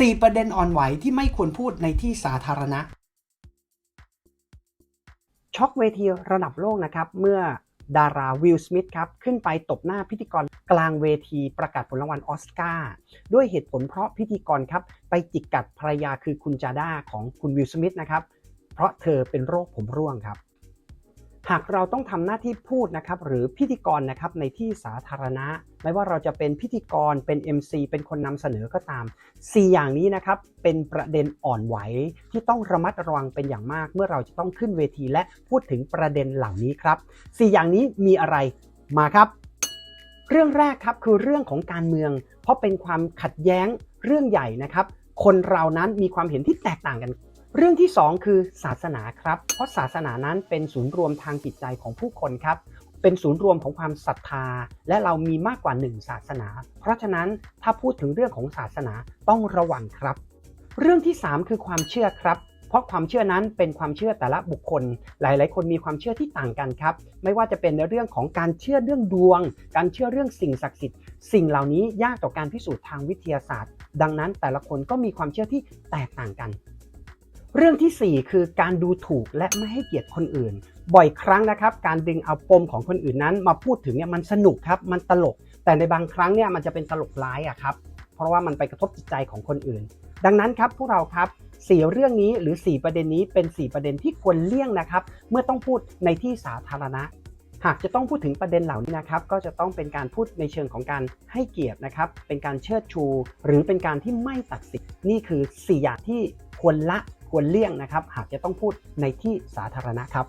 4 ประเด็นอ่อนไหวที่ไม่ควรพูดในที่สาธารณะ ช็อกเวทีระดับโลกนะครับ เมื่อดาราวิลสมิธครับ ขึ้นไปตบหน้าพิธีกรกลางเวทีประกาศผลรางวัลอสการ์ด้วยเหตุผลเพราะพิธีกรครับ ไปจิกกัดภรรยาคือคุณจาด้าของคุณวิลสมิธนะครับ เพราะเธอเป็นโรคผมร่วงครับ หากเราต้องทำหน้าที่พูดนะครับหรือพิธีกรนะครับในที่สาธารณะ ไม่ว่าเราจะเป็นพิธีกรเป็น MC เป็นคนนำเสนอก็ตาม 4 อย่างนี้นะครับเป็นประเด็นอ่อนไหวที่ต้องระมัดระวังเป็นอย่างมาก เมื่อเราจะต้องขึ้นเวทีและพูดถึงประเด็นเหล่านี้ครับ 4 อย่างนี้มีอะไรมาครับ เรื่องแรกครับคือเรื่องของการเมือง เพราะเป็นความขัดแย้งเรื่องใหญ่นะครับคนเรานั้นมีความเห็นที่แตกต่างกัน เรื่องที่ 2 คือศาสนาครับ เพราะศาสนานั้นเป็นศูนย์รวมทางจิตใจของผู้คนครับ เป็นศูนย์รวมของความศรัทธา และเรามีมากกว่าหนึ่งศาสนา เพราะฉะนั้นถ้าพูดถึงเรื่องของศาสนาต้องระวังครับ เรื่องที่ 3 คือความเชื่อครับเพราะความเชื่อนั้นเป็นความเชื่อแต่ละบุคคล หลาย ๆ คนมีความเชื่อที่ต่างกันครับ ไม่ว่าจะเป็นในเรื่องของการเชื่อเรื่องดวง การเชื่อเรื่องสิ่งศักดิ์สิทธิ์ สิ่งเหล่านี้ยากต่อการพิสูจน์ทางวิทยาศาสตร์ ดังนั้นแต่ละคนก็มีความเชื่อที่แตกต่างกัน เรื่องทีสี่ 4 คือการดูถูกและไม่ให้เกียรติคนอื่น บ่อยครั้งนะครับ การดึงเอาปมของคนอื่นนั้น มาพูดถึงเนี่ยมันสนุกครับ มันตลก แต่ในบางครั้งเนี่ยมันจะเป็นตลกร้ายอะครับ เพราะว่ามันไปกระทบจิตใจของคนอื่น ดังนั้นครับพวกเราครับสี่เรื่องนี้หรือ 4 ประเด็นนี้เป็น 4 ประเด็นที่ควรเลี่ยงนะครับ เมื่อต้องพูดในที่สาธารณะ หากจะต้องพูดถึงประเด็นเหล่านี้นะครับ ก็จะต้องเป็นการพูดในเชิงของการให้เกียรตินะครับ เป็นการเชิดชู หรือเป็นการที่ไม่ตัดสินนี่คือ 4 อย่างที่ควรละ ควรเลี่ยงนะครับ หากจะต้องพูดในที่สาธารณะครับ